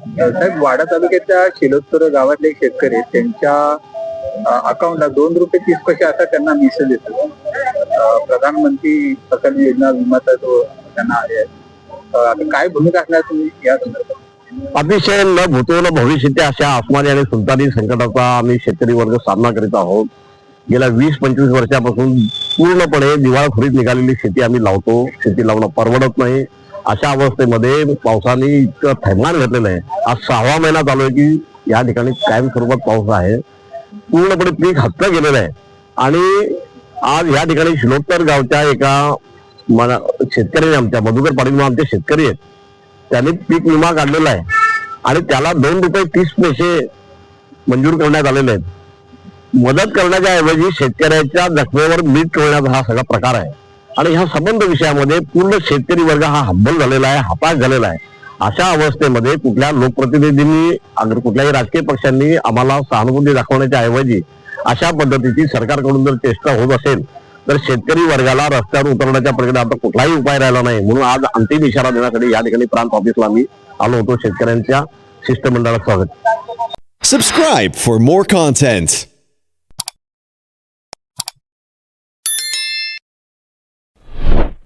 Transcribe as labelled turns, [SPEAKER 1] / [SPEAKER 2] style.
[SPEAKER 1] साहेब वाडा तालुक्याच्या शिलोत्तर गावातले एक शेतकरी आहेत. त्यांच्या अकाउंटला दोन रुपये तीस पैसे असा त्यांना मेसेज येतो प्रधानमंत्री फसल योजना विमाचा जो त्यांना आहे. आता काय भूमिका असणार तुम्ही या संदर्भात?
[SPEAKER 2] अतिशय न भूतो न भविष्यते अशा आसमानी आणि सुलतानी संकटाचा आम्ही शेतकरी वर्ग सामना करीत आहोत. गेल्या वीस पंचवीस वर्षापासून पूर्णपणे दिवाळखोरीत निघालेली शेती आम्ही लावतो. शेती लावणं परवडत नाही. अशा अवस्थेमध्ये पावसाने इतकं थैमान घातलेलं आहे. आज सहावा महिना चालू आहे की या ठिकाणी कायम स्वरूपात पाऊस आहे. पूर्णपणे पीक हक्क गेलेलं आहे. आणि आज या ठिकाणी शिलोत्तर गावच्या एका मला शेतकरी आमच्या मधुकर पाटील आमचे शेतकरी आहेत. त्यांनी पीक विमा काढलेला आहे. आणि त्याला दोन रुपये तीस पैसे मंजूर करण्यात आलेले आहेत. मदत करण्याच्या ऐवजी शेतकऱ्याच्या जखमेवर मीठ ठेवण्याचा हा सगळा प्रकार आहे. आणि ह्या संबंध विषयामध्ये पूर्ण शेतकरी वर्ग हा हब्बल झालेला आहे हपाश झालेला आहे. अशा अवस्थेमध्ये कुठल्या लोकप्रतिनिधींनी अगर कुठल्याही राजकीय पक्षांनी आम्हाला सहानुभूती दाखवण्याच्या ऐवजी अशा पद्धतीची सरकारकडून जर चेष्टा होत असेल तर शेतकरी वर्गाला रस्त्यावर उतरण्याच्या प्रक्रिया आता कुठलाही उपाय राहिला नाही. म्हणून आज अंतिम इशारा देण्यासाठी या ठिकाणी प्रांत ऑफिसला आम्ही आलो होतो. शेतकऱ्यांच्या शिष्टमंडळात स्वागत.
[SPEAKER 3] Subscribe for more content